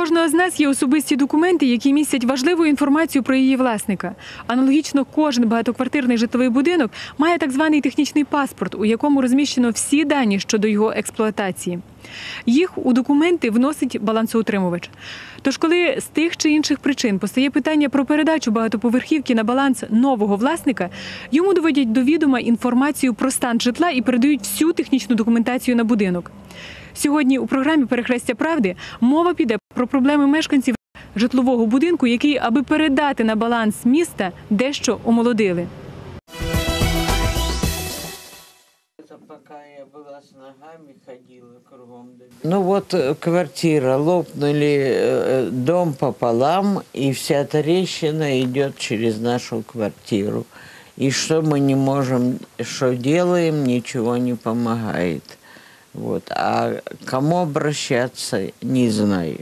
Кожного з нас є особисті документи, які містять важливу інформацію про її власника. Аналогічно, кожен багатоквартирний житловий будинок має так званий технічний паспорт, у якому розміщено всі дані щодо його експлуатації. Їх у документи вносить балансоутримувач. Тож, коли з тих чи інших причин постає питання про передачу багатоповерхівки на баланс нового власника, йому доводять до відома інформацію про стан житла і передають всю технічну документацію на будинок. Сьогодні у програмі Перехрестя правди мова піде про проблеми мешканців житлового будинку, який, аби передати на баланс міста, дещо омолодили. Это пока я была с ногами, ходила кругом. да Ну вот э, квартира, лопнули э, дом пополам, и вся трещина идет через нашу квартиру. И что мы не можем, что делаем, ничего не помогает. Вот. А к кому обращаться, не знаю.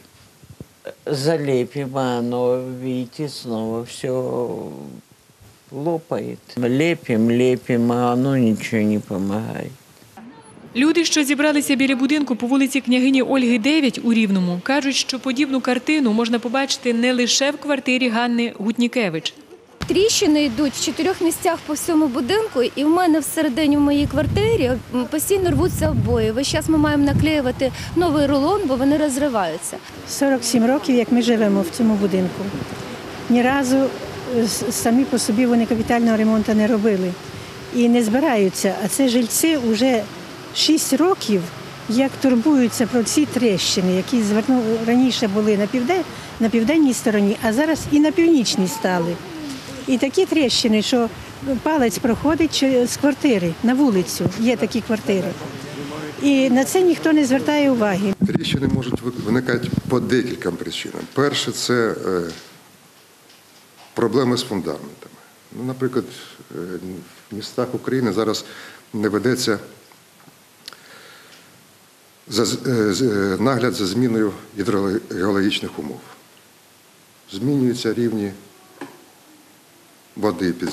Залепим, а оно, видите, снова все лопает. Лепим, лепим, а оно ничего не помогает. Люди, що зібралися біля будинку по вулиці княгині Ольги 9 у Рівному, кажуть, що подібну картину можна побачити не лише в квартирі Ганни Гутнікевич. Тріщини йдуть в чотирьох місцях по всьому будинку, і в мене всередині в моїй квартирі постійно рвуться обої. Весь час ми маємо наклеювати новий рулон, бо вони розриваються. 47 років, як ми живемо в цьому будинку. Ні разу е, самі по собі вони капітального ремонту не робили і не збираються. А це жильці вже 6 років, як турбуються про ці тріщини, які зверну раніше були на південь, на південній стороні, а зараз і на північній стали. І такі тріщини, що палець проходить з квартири на вулицю. Є такі квартири. І на це ніхто не звертає уваги. Тріщини можуть виникати по декільком причинам. Перше це е, проблеми з фундаментами. Ну, наприклад, е, в містах України зараз не ведеться е, нагляд за зміною гідрогеологічних умов. Змінюються рівні води під,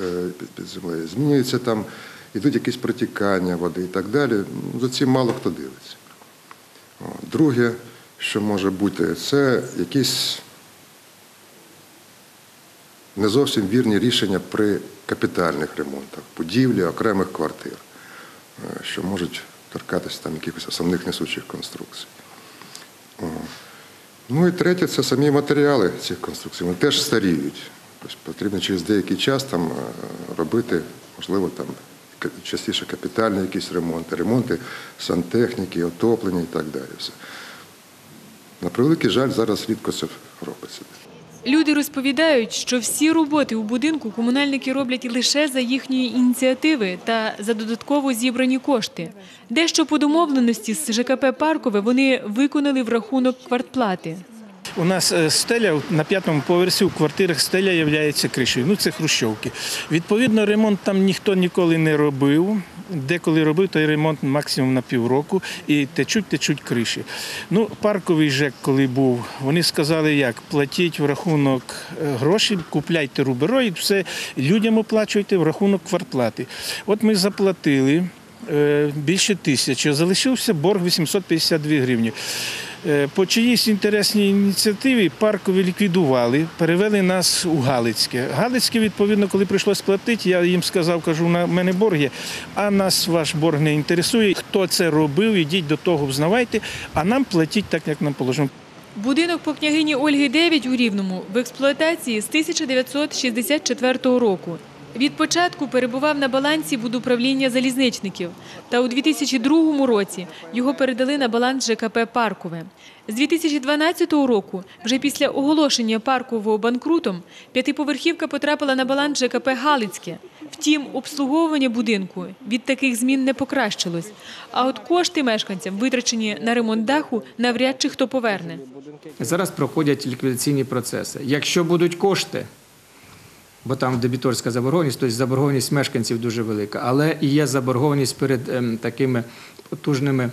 е, під, під землею, змінюються там, йдуть якісь протікання води і так далі. Ну, За цим мало хто дивиться. Друге, що може бути, це якісь не зовсім вірні рішення при капітальних ремонтах, будівлі окремих квартир, е, що можуть торкатися там якихось основних несучих конструкцій. Ну і третє, це самі матеріали цих конструкцій. Вони теж старіють. Потрібно через деякий час там е, робити, можливо, там частіше капітальні якісь ремонти, ремонти сантехніки, отоплення і так далі. Все. На превеликий жаль, зараз рідко це робиться. Люди розповідають, що всі роботи у будинку комунальники роблять лише за їхньої ініціативи та за додатково зібрані кошти. Дещо по домовленості з ЖКП Паркове вони виконали в рахунок квартплати. У нас е, стеля на п'ятому поверсі у квартирах стеля є кришею. Ну це хрущовки. Відповідно, ремонт там ніхто ніколи не робив. Деколи робив той ремонт максимум на півроку і течуть, течуть криші. Ну, парковий ЖЕК, коли був, вони сказали, як платіть в рахунок е, грошей, купляйте рубероїд, все людям оплачуйте в рахунок квартплати. От ми заплатили е, більше тисячі, залишився борг 852 гривні. Е, По чиїсь інтересній ініціативі паркові ліквідували, перевели нас у Галицьке. Галицьке, відповідно, коли прийшлось платити, я їм сказав, кажу, на мене борг є, а нас ваш борг не інтересує. Хто це робив, ідіть до того, взнавайте, а нам платіть так, як нам положено. Будинок по княгині Ольги 9 у Рівному в експлуатації з 1964 року. Від початку перебував на балансі будуправління залізничників, та у 2002 році його передали на баланс ЖКП Паркове. З 2012 року, вже після оголошення паркового банкрутом, п'ятиповерхівка потрапила на баланс ЖКП Галицьке. Втім, обслуговування будинку від таких змін не покращилось. А от кошти мешканцям, витрачені на ремонт даху, навряд чи хто поверне. Зараз проходять ліквідаційні процеси. Якщо будуть кошти, бо там дебіторська заборгованість, тобто заборгованість мешканців дуже велика, але і є заборгованість перед ем, такими потужними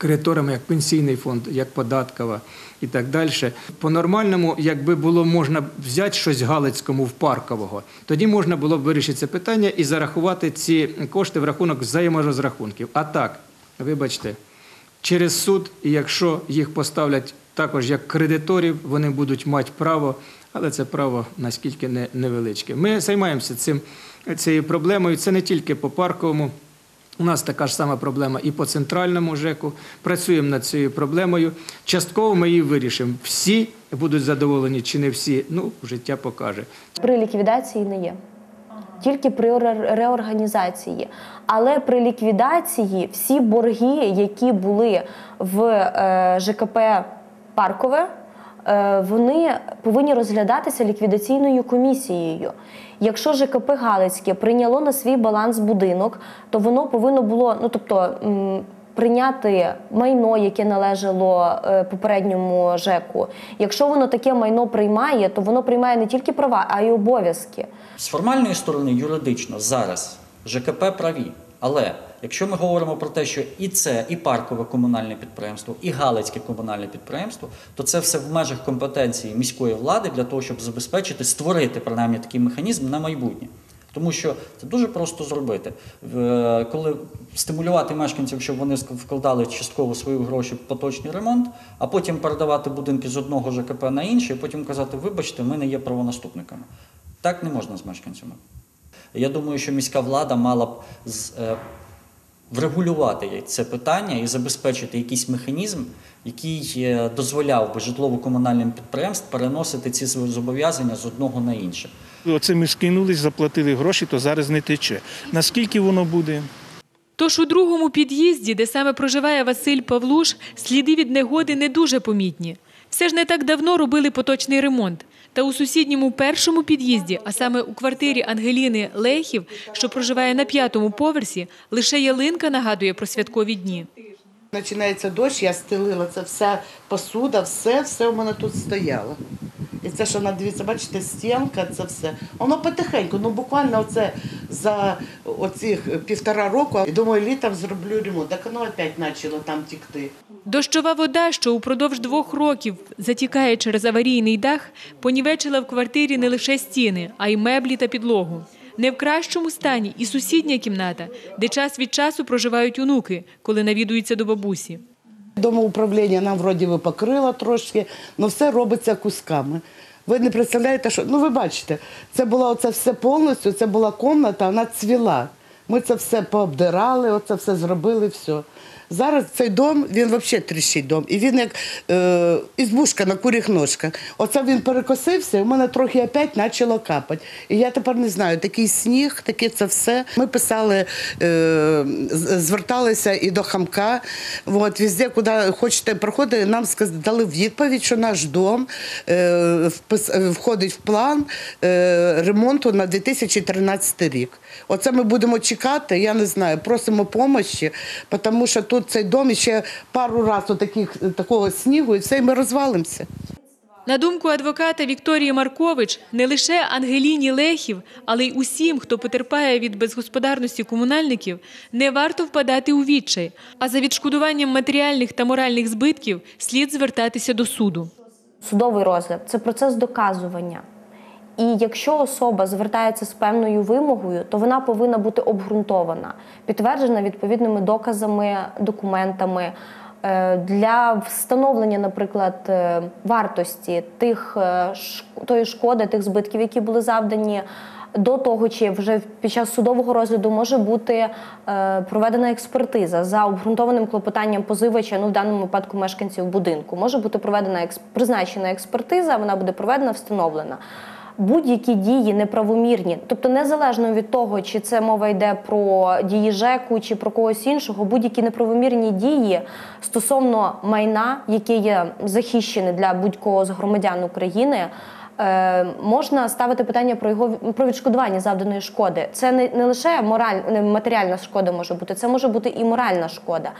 кредиторами, як пенсійний фонд, як податкова і так далі. По-нормальному, якби було можна взяти щось Галицькому в паркового, тоді можна було б вирішити це питання і зарахувати ці кошти в рахунок взаєморозрахунків. А так, вибачте, через суд, і якщо їх поставлять також як кредиторів вони будуть мати право, але це право наскільки не, невеличке. Ми займаємося цим, цією проблемою. Це не тільки по парковому. У нас така ж сама проблема і по центральному ЖЕКу. Працюємо над цією проблемою. Частково ми її вирішимо. Всі будуть задоволені чи не всі. Ну, життя покаже. При ліквідації не є. Тільки при ре- реорганізації. Але при ліквідації всі борги, які були в е, ЖКП Паркове, вони повинні розглядатися ліквідаційною комісією. Якщо ЖКП Галицьке прийняло на свій баланс будинок, то воно повинно було, ну тобто. Прийняти майно, яке належало е, попередньому ЖЕКу. Якщо воно таке майно приймає, то воно приймає не тільки права, а й обов'язки. З формальної сторони, юридично, зараз ЖКП праві. Але якщо ми говоримо про те, що і це, і паркове комунальне підприємство, і Галицьке комунальне підприємство, то це все в межах компетенції міської влади для того, щоб забезпечити, створити принаймні такий механізм на майбутнє. Тому що це дуже просто зробити. Коли стимулювати мешканців, щоб вони вкладали частково свої гроші в поточний ремонт, а потім передавати будинки з одного ЖКП на інший, і потім казати, вибачте, ми не є правонаступниками. Так не можна з мешканцями. Я думаю, що міська влада мала б е, врегулювати це питання і забезпечити якийсь механізм, який е, дозволяв би житлово-комунальним підприємствам переносити ці зобов'язання з одного на інше. Оце ми скинулись, заплатили гроші, то зараз не тече. Наскільки воно буде? Тож у другому під'їзді, де саме проживає Василь Павлуш, сліди від негоди не дуже помітні. Все ж не так давно робили поточний ремонт. Та у сусідньому першому під'їзді, а саме у квартирі Ангеліни Лехів, що проживає на п'ятому поверсі, лише ялинка нагадує про святкові дні. Починається дощ, я стелила це вся посуда, все, все у мене тут стояло. І це, що вона, дивіться, бачите, стінка, це все. Воно потихеньку, ну буквально оце за оцих півтора року. І думаю, літом зроблю ремонт. Так воно опять почало там тікти. Дощова вода, що упродовж двох років затікає через аварійний дах, понівечила в квартирі не лише стіни, а й меблі та підлогу. Не в кращому стані і сусідня кімната, де час від часу проживають онуки, коли навідуються до бабусі. Домоуправління нам вроді би покрило трошки, але все робиться кусками. Ви не представляєте, що ну ви бачите, це було оце все повністю, це була кімната, вона цвіла. Ми це все пообдирали, оце все зробили, все. Зараз цей дом, він взагалі тріщить дом. І він як е, ізбушка на куріх ножках. Оце він перекосився, і в мене трохи опять почало капати. І я тепер не знаю, такий сніг, таке це все. Ми писали, е, зверталися і до хамка. От, везде, куди хочете проходити, нам дали відповідь, що наш дом е, входить в план е, ремонту на 2013 рік. Оце ми будемо чекати, я не знаю, просимо допомоги, тому що тут цей дом ще пару разів таких, такого снігу, і все, і ми розвалимося. На думку адвоката Вікторії Маркович, не лише Ангеліні Лехів, але й усім, хто потерпає від безгосподарності комунальників, не варто впадати у відчай, а за відшкодуванням матеріальних та моральних збитків слід звертатися до суду. Судовий розгляд це процес доказування. І якщо особа звертається з певною вимогою, то вона повинна бути обґрунтована, підтверджена відповідними доказами, документами е, для встановлення, наприклад, е, вартості тих е, тої шкоди, тих збитків, які були завдані. До того, чи вже під час судового розгляду може бути проведена експертиза за обґрунтованим клопотанням позивача, ну в даному випадку мешканців будинку, може бути проведена призначена експертиза, вона буде проведена, встановлена. Будь-які дії неправомірні, тобто незалежно від того, чи це мова йде про дії ЖЕКу чи про когось іншого, будь-які неправомірні дії стосовно майна, яке є захищене для будь-кого з громадян України. е, Можна ставити питання про його про відшкодування завданої шкоди. Це не, не лише мораль, не матеріальна шкода може бути, це може бути і моральна шкода.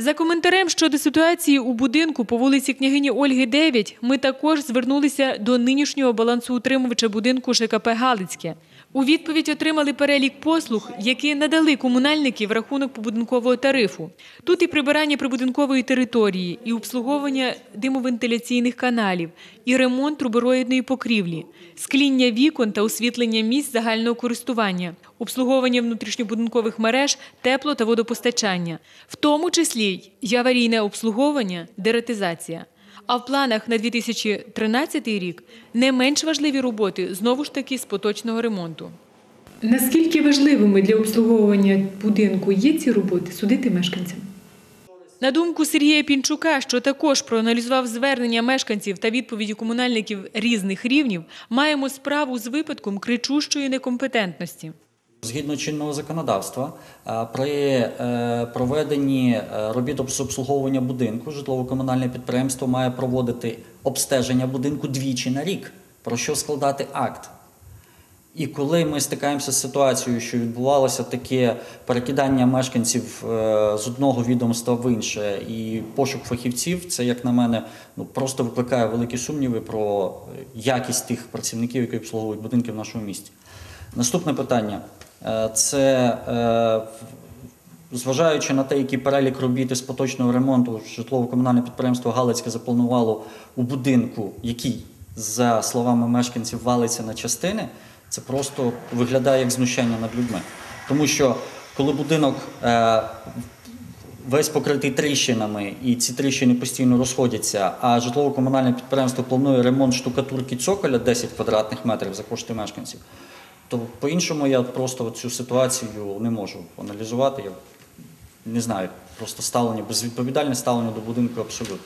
За коментарем щодо ситуації у будинку по вулиці княгині Ольги 9 ми також звернулися до нинішнього балансоутримувача будинку ЖКП Галицьке. У відповідь отримали перелік послуг, які надали комунальники в рахунок побудинкового тарифу. Тут і прибирання прибудинкової території, і обслуговування димовентиляційних каналів, і ремонт трубороїдної покрівлі, скління вікон та освітлення місць загального користування, обслуговування внутрішньобудинкових мереж, тепло та водопостачання, в тому числі й аварійне обслуговування, дератизація. А в планах на 2013 рік не менш важливі роботи знову ж таки з поточного ремонту. Наскільки важливими для обслуговування будинку є ці роботи судити мешканцям? На думку Сергія Пінчука, що також проаналізував звернення мешканців та відповіді комунальників різних рівнів, маємо справу з випадком кричущої некомпетентності. Згідно чинного законодавства, е, при е, проведенні е, робіт з обслуговування будинку житлово-комунальне підприємство має проводити обстеження будинку двічі на рік, про що складати акт. І коли ми стикаємося з ситуацією, що відбувалося таке перекидання мешканців з одного відомства в інше і пошук фахівців, це, як на мене, ну просто викликає великі сумніви про якість тих працівників, які обслуговують будинки в нашому місті. Наступне питання це е, зважаючи на те, який перелік робіт із поточного ремонту житлово-комунальне підприємство Галицьке запланувало у будинку, який, за словами мешканців, валиться на частини, це просто виглядає як знущання над людьми. Тому що коли будинок е, весь покритий тріщинами, і ці тріщини постійно розходяться, а житлово-комунальне підприємство планує ремонт штукатурки цоколя 10 квадратних метрів за кошти мешканців, то по-іншому я просто цю ситуацію не можу аналізувати. Я не знаю, просто ставлення, безвідповідальне ставлення до будинку абсолютно.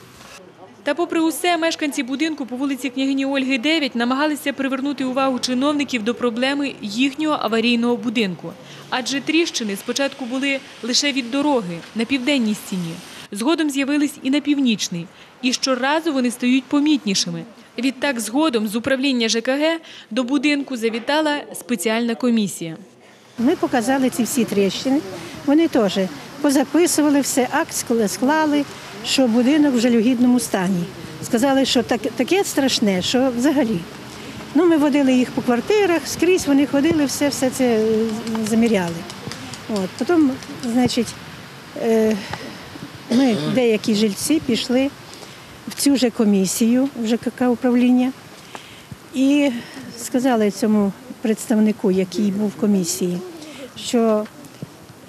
Та попри усе, мешканці будинку по вулиці княгині Ольги 9 намагалися привернути увагу чиновників до проблеми їхнього аварійного будинку. Адже тріщини спочатку були лише від дороги на південній стіні. Згодом з'явились і на північній. І щоразу вони стають помітнішими. Відтак, згодом з управління ЖКГ до будинку завітала спеціальна комісія. Ми показали ці всі тріщини. Вони теж позаписували все, акт склали- що будинок в жалюгідному стані. Сказали, що так, таке страшне, що взагалі. Ну, ми водили їх по квартирах, скрізь вони ходили, все, все це е, заміряли. От. Потім, значить, е, ми, деякі жильці, пішли в цю же комісію в ЖКК управління і сказали цьому представнику, який був в комісії, що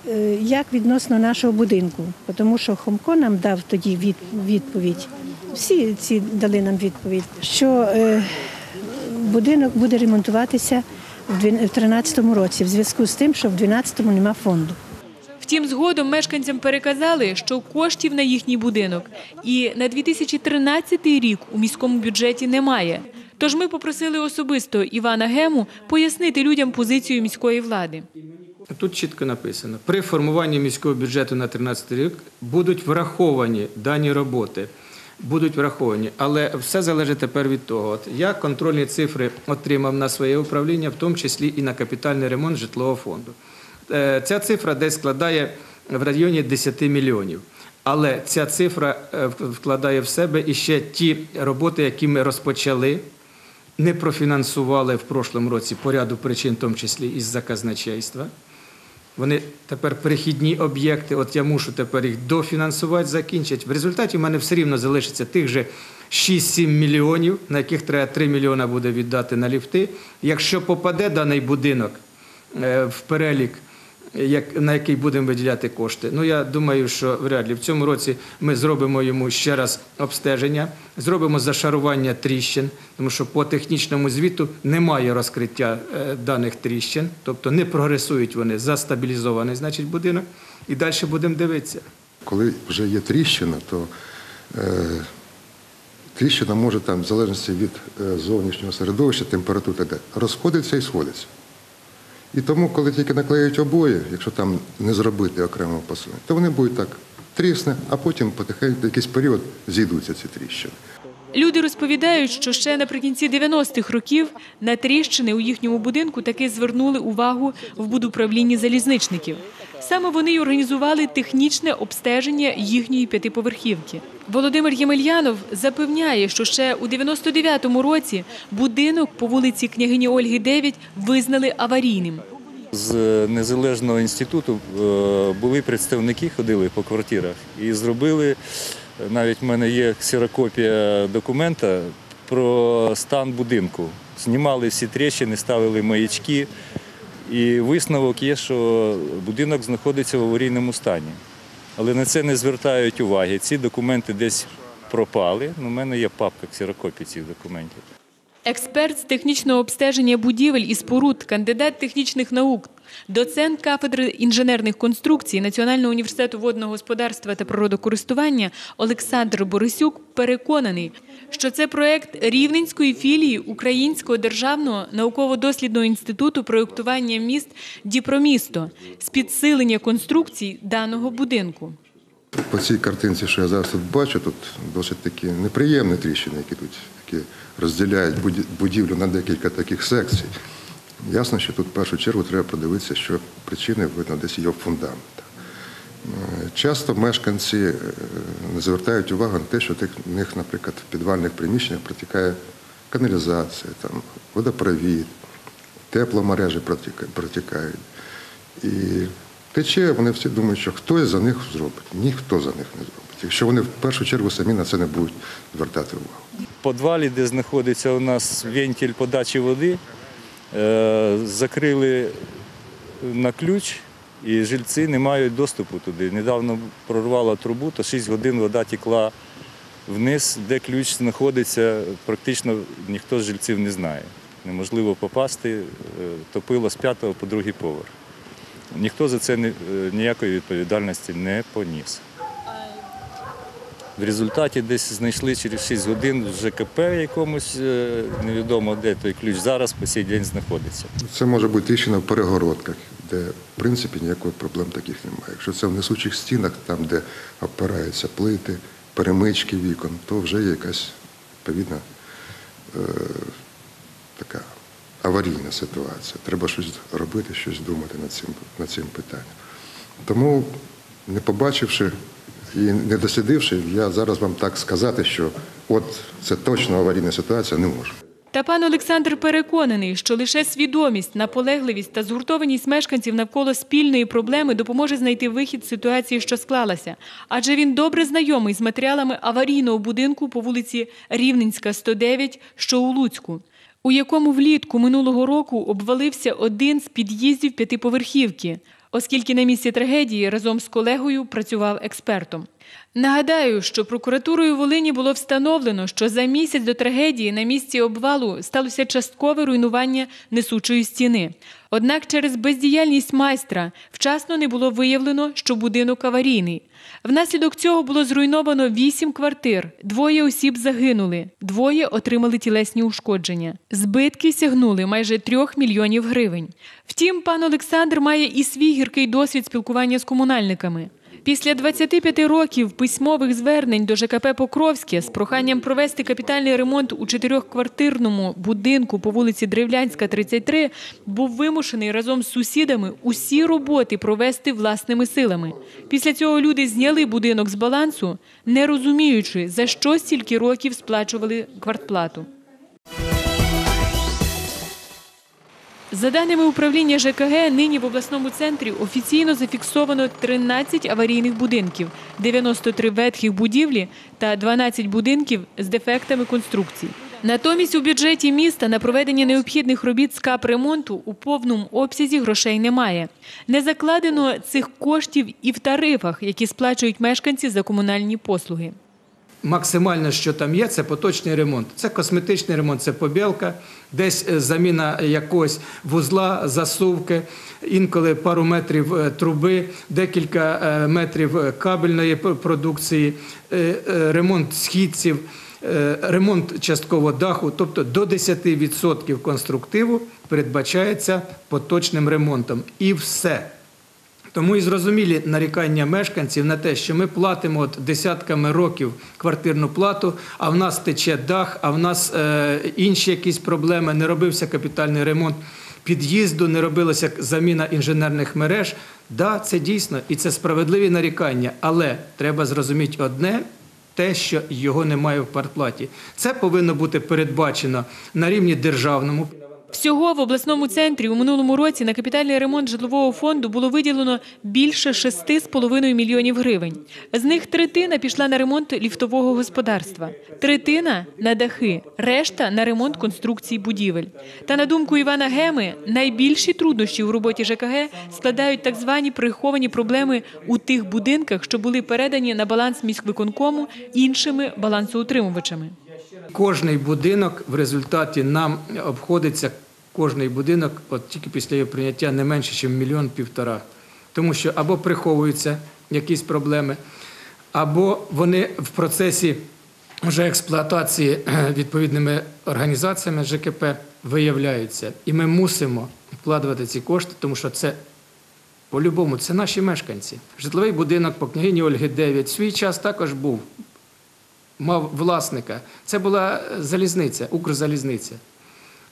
е, як відносно нашого будинку, тому що Хомко нам дав тоді відповідь. Всі ці дали нам відповідь, що е, будинок буде ремонтуватися в 2013 році, в зв'язку з тим, що в 2012 нема фонду. Втім, згодом мешканцям переказали, що коштів на їхній будинок і на 2013 рік у міському бюджеті немає. Тож ми попросили особисто Івана Гему пояснити людям позицію міської влади. Тут чітко написано: при формуванні міського бюджету на 2013 рік будуть враховані дані роботи. Будуть враховані, але все залежить тепер від того. От я контрольні цифри отримав на своє управління, в тому числі і на капітальний ремонт житлового фонду. Е, Ця цифра десь складає в районі 10 мільйонів. Але ця цифра е, вкладає в себе і ще ті роботи, які ми розпочали, не профінансували в прошлому році по ряду причин, в тому числі із заказначейства. Вони тепер перехідні об'єкти. От я мушу тепер їх дофінансувати, закінчити. В результаті в мене все рівно залишиться тих же 6-7 мільйонів, на яких треба 3 мільйона буде віддати на ліфти. Якщо попаде даний будинок е, в перелік, як, на який будемо виділяти кошти. Ну я думаю, що вряд ли в цьому році ми зробимо йому ще раз обстеження, зробимо зашарування тріщин, тому що по технічному звіту немає розкриття е, даних тріщин, тобто не прогресують вони, застабілізований, значить, будинок, і далі будемо дивитися. Коли вже є тріщина, то е, тріщина може там, в залежності від е, зовнішнього середовища, температури, розходиться і сходиться. І тому, коли тільки наклеюють обоє, якщо там не зробити окремого посилення, то вони будуть так трісне, а потім потихеньку якийсь період зійдуться ці тріщини. Люди розповідають, що ще наприкінці 90-х років на тріщини у їхньому будинку таки звернули увагу в будуправлінні залізничників. Саме вони й організували технічне обстеження їхньої п'ятиповерхівки. Володимир Ємельянов запевняє, що ще у 99-му році будинок по вулиці княгині Ольги 9 визнали аварійним. З незалежного інституту е, були представники, ходили по квартирах і зробили, навіть в мене є ксерокопія документа про стан будинку. Знімали всі тріщини, ставили маячки. І висновок є, що будинок знаходиться в аварійному стані. Але на це не звертають уваги. Ці документи десь пропали. У мене є папка ксерокопій цих документів. Експерт з технічного обстеження будівель і споруд, кандидат технічних наук, доцент кафедри інженерних конструкцій Національного університету водного господарства та природокористування Олександр Борисюк переконаний, що це проект Рівненської філії Українського державного науково-дослідного інституту проєктування міст Діпромісто з підсилення конструкцій даного будинку. По цій картинці, що я зараз тут бачу, тут досить такі неприємні тріщини, які тут які розділяють буді- будівлю на декілька таких секцій. Ясно, що тут в першу чергу треба подивитися, що причини видно десь є в фундаментах. Е, Часто мешканці не звертають увагу на те, що в них, наприклад, в підвальних приміщеннях протікає каналізація, там, водопровід, тепломережі протікають. І тече, вони всі думають, що хтось за них зробить. Ніхто за них не зробить. Якщо вони в першу чергу самі на це не будуть звертати увагу. В підвалі, де знаходиться у нас вентиль подачі води, закрили на ключ, і жильці не мають доступу туди. Недавно прорвало трубу, то 6 годин вода текла вниз, де ключ знаходиться, практично ніхто з жильців не знає. Неможливо попасти, е, топило з п'ятого по другий поверх. Ніхто за це е, ніякої відповідальності не поніс. В результаті десь знайшли через 6 годин в ЖКП якомусь, е, невідомо де той ключ зараз по сей день знаходиться. Це може бути тріщина в перегородках, де в принципі ніяких проблем таких немає. Якщо це в несучих стінах, там, де опираються плити, перемички вікон, то вже є якась відповідна е, така аварійна ситуація. Треба щось робити, щось думати над цим, над цим питанням. Тому, не побачивши і не дослідивши, я зараз вам так сказати, що от це точно аварійна ситуація, не можу. Та пан Олександр переконаний, що лише свідомість, наполегливість та згуртованість мешканців навколо спільної проблеми допоможе знайти вихід з ситуації, що склалася. Адже він добре знайомий з матеріалами аварійного будинку по вулиці Рівненська, 109, що у Луцьку, у якому влітку минулого року обвалився один з під'їздів п'ятиповерхівки, оскільки на місці трагедії разом з колегою працював експертом. Нагадаю, що прокуратурою Волині було встановлено, що за місяць до трагедії на місці обвалу сталося часткове руйнування несучої стіни. Однак через бездіяльність майстра вчасно не було виявлено, що будинок аварійний. Внаслідок цього було зруйновано вісім квартир, двоє осіб загинули, двоє отримали тілесні ушкодження. Збитки сягнули майже трьох мільйонів гривень. Втім, пан Олександр має і свій гіркий досвід спілкування з комунальниками. Після 25 років письмових звернень до ЖКП Покровське з проханням провести капітальний ремонт у чотирьохквартирному будинку по вулиці Древлянська, 33, був вимушений разом з сусідами усі роботи провести власними силами. Після цього люди зняли будинок з балансу, не розуміючи, за що стільки років сплачували квартплату. За даними управління ЖКГ, нині в обласному центрі офіційно зафіксовано 13 аварійних будинків, 93 ветхих будівлі та 12 будинків з дефектами конструкцій. Натомість у бюджеті міста на проведення необхідних робіт з капремонту у повному обсязі грошей немає. Не закладено цих коштів і в тарифах, які сплачують мешканці за комунальні послуги. Максимально, що там є, це поточний ремонт. Це косметичний ремонт, це побілка, десь е, заміна якогось вузла, засувки, інколи пару метрів е, труби, декілька е, метрів кабельної продукції, ремонт східців, ремонт частково даху, тобто до 10% конструктиву передбачається поточним ремонтом. І все. Тому і зрозумілі нарікання мешканців на те, що ми платимо от десятками років квартирну плату, а в нас тече дах, а в нас е, інші якісь проблеми, не робився капітальний ремонт під'їзду, не робилася заміна інженерних мереж. Да, це дійсно і це справедливі нарікання, але треба зрозуміти одне. Те, що його немає в квартплаті. Це повинно бути передбачено на рівні державному. Всього в обласному центрі у минулому році на капітальний ремонт житлового фонду було виділено більше 6,5 мільйонів гривень. З них третина пішла на ремонт ліфтового господарства, третина на дахи, решта на ремонт конструкцій будівель. Та на думку Івана Геми, найбільші труднощі у роботі ЖКГ складають так звані приховані проблеми у тих будинках, що були передані на баланс міськвиконкому іншими балансоутримувачами. Кожний будинок в результаті нам обходиться кожний будинок, от тільки після його прийняття не менше, ніж мільйон півтора. Тому що або приховуються якісь проблеми, або вони в процесі вже експлуатації е, відповідними організаціями ЖКП виявляються. І ми мусимо вкладувати ці кошти, тому що це по-любому це наші мешканці. Житловий будинок по княгині Ольги 9 в свій час також був мав власника. Це була залізниця, Укрзалізниця.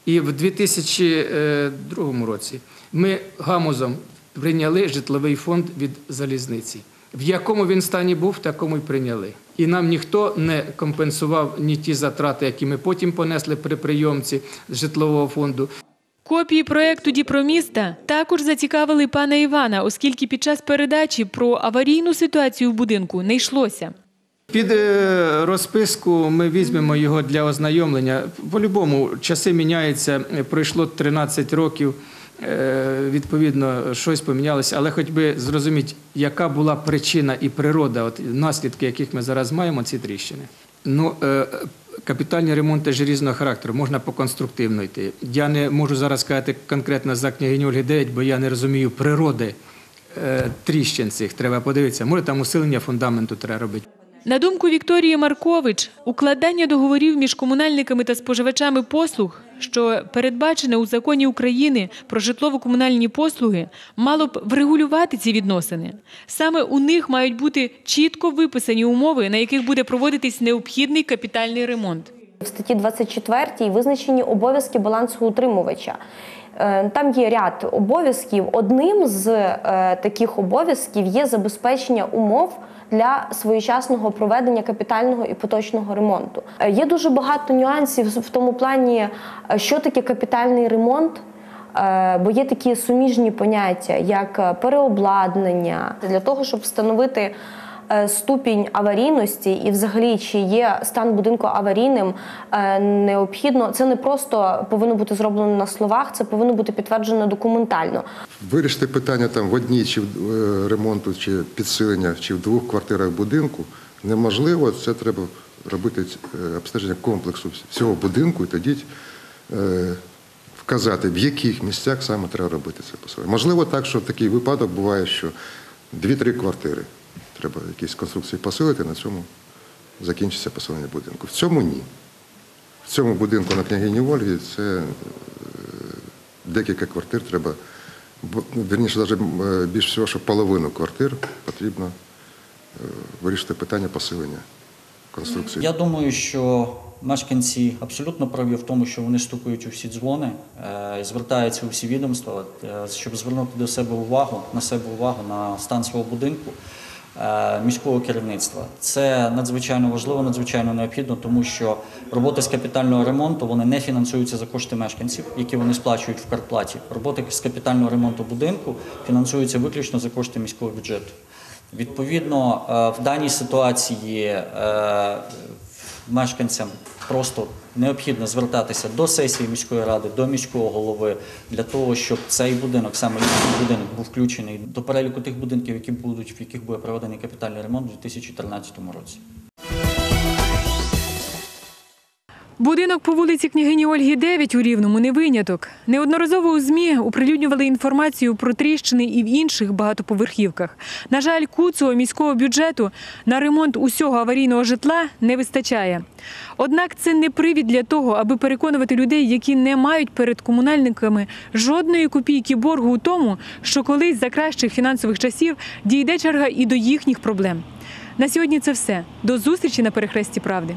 І в 2002 році ми гамузом прийняли житловий фонд від залізниці. В якому він стані був, такому й прийняли. І нам ніхто не компенсував ні ті затрати, які ми потім понесли при прийомці житлового фонду. Копії проекту Діпроміста також зацікавили пана Івана, оскільки під час передачі про аварійну ситуацію в будинку не йшлося. Під е, розписку ми візьмемо його для ознайомлення. По-любому, часи міняються, пройшло 13 років, е, відповідно, щось помінялося, але хоч би зрозуміти, яка була причина і природа, от наслідки, яких ми зараз маємо, ці тріщини. Ну, е, капітальні ремонти ж різного характеру, можна по конструктивно йти. Я не можу зараз сказати конкретно за княгиню Ольги 9, бо я не розумію природи е, тріщин цих. Треба подивитися. Може, там усилення фундаменту треба робити. На думку Вікторії Маркович, укладання договорів між комунальниками та споживачами послуг, що передбачене у законі України про житлово-комунальні послуги, мало б врегулювати ці відносини. Саме у них мають бути чітко виписані умови, на яких буде проводитись необхідний капітальний ремонт. В статті 24 визначені обов'язки балансоутримувача. Е, Там є ряд обов'язків. Одним з е, таких обов'язків є забезпечення умов для своєчасного проведення капітального і поточного ремонту. Е, Є дуже багато нюансів в тому плані, е, що таке капітальний ремонт. Е, Бо є такі суміжні поняття, як переобладнання для того, щоб встановити ступінь аварійності і, взагалі, чи є стан будинку аварійним, е, необхідно. Це не просто повинно бути зроблено на словах, це повинно бути підтверджено документально. Вирішити питання там в одній чи в е, ремонту, чи підсилення, чи в двох квартирах будинку неможливо. Це треба робити е, обстеження комплексу всього будинку і тоді е, вказати, в яких місцях саме треба робити це поселення. Можливо, так, що такий випадок буває, що дві-три квартири треба якісь конструкції посилити, на цьому закінчиться поселення будинку. В цьому ні. В цьому будинку на княгині Ольги це е, декілька квартир треба, ну, навіть е, більш всього, що половину квартир потрібно е, вирішити питання посилення конструкції. Я думаю, що мешканці абсолютно праві в тому, що вони стукають у всі дзвони, звертаються у всі відомства, щоб звернути до себе увагу на себе увагу на стан свого будинку. Е, Міського керівництва це надзвичайно важливо, надзвичайно необхідно, тому що роботи з капітального ремонту вони не фінансуються за кошти мешканців, які вони сплачують в Карплаті. Роботи з капітального ремонту будинку фінансуються виключно за кошти міського бюджету. Відповідно, е, в даній ситуації е, мешканцям просто необхідно звертатися до сесії міської ради, до міського голови для того, щоб цей будинок, саме цей будинок, був включений до переліку тих будинків, які будуть в яких буде проведений капітальний ремонт у 2013 році. Будинок по вулиці княгині Ольги 9 у Рівному не виняток. Неодноразово у ЗМІ оприлюднювали інформацію про тріщини і в інших багатоповерхівках. На жаль, куцого міського бюджету на ремонт усього аварійного житла не вистачає. Однак це не привід для того, аби переконувати людей, які не мають перед комунальниками жодної копійки боргу у тому, що колись за кращих фінансових часів дійде черга і до їхніх проблем. На сьогодні це все. До зустрічі на перехресті правди.